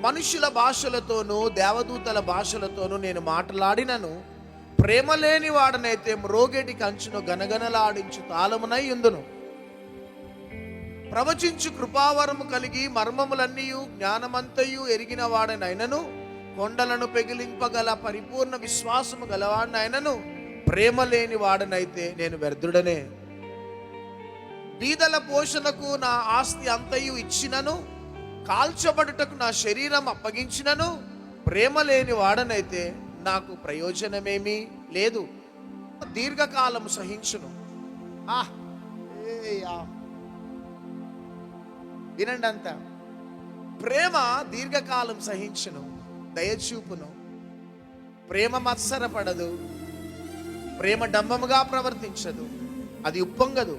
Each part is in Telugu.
మనుషుల భాషలతోనూ దేవదూతల భాషలతోనూ నేను మాట్లాడినను. ప్రేమ లేని వాడనైతే మ్రోగేటి కంచును గనగనలాడించు తాళమునై ఎందును ప్రవచించు కృపావరము కలిగి మర్మములన్నీ జ్ఞానమంతయు ఎరిగిన వాడనైనను. కొండలను పెగిలింపగల పరిపూర్ణ విశ్వాసము గలవాడినైనను. ప్రేమ లేని వాడనైతే నేను వ్యర్థుడనే. బీదల పోషణకు నా ఆస్తి అంతయు ఇచ్చినను. కాల్చబడుటకు నా శరీరం అప్పగించినను ప్రేమ లేని వాడనైతే నాకు ప్రయోజనమేమీ లేదు. దీర్ఘకాలం సహించును. వినండి అంత. ప్రేమ దీర్ఘకాలం సహించును దయచూపును. ప్రేమ మత్సరపడదు ప్రేమ డంబముగా ప్రవర్తించదు అది ఉప్పొంగదు.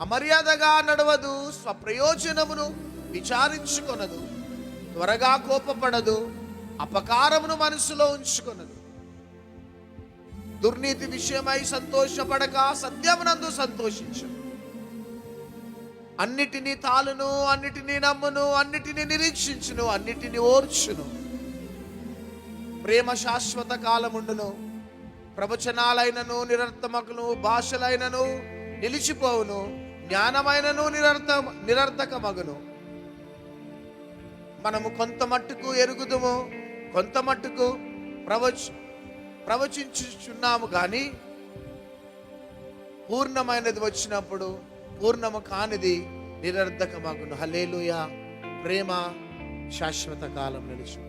అమర్యాదగా నడవదు స్వప్రయోజనమును విచారించుకొనదు త్వరగా కోపపడదు అపకారమును మనసులో ఉంచుకొనదు. దుర్నీతి విషయమై సంతోషపడక సత్యమునందు సంతోషించు. అన్నిటినీ తాలును అన్నిటినీ నమ్మును అన్నిటినీ నిరీక్షించును అన్నిటినీ ఓర్చును. ప్రేమ శాశ్వత కాలముండును ప్రవచనాలైనను నిరర్థమకును భాషలైనను నిలిచిపోవును జ్ఞానమైనను నిరర్థ నిరర్థకమగును. మనము కొంత మట్టుకు ఎరుగుదుము కొంత మట్టుకు ప్రవచ ప్రవచించుచున్నాము కానీ పూర్ణమైనది వచ్చినప్పుడు పూర్ణము కానిది నిరర్ధకమగును హలేలుయ ప్రేమ శాశ్వత కాలం నిలుచు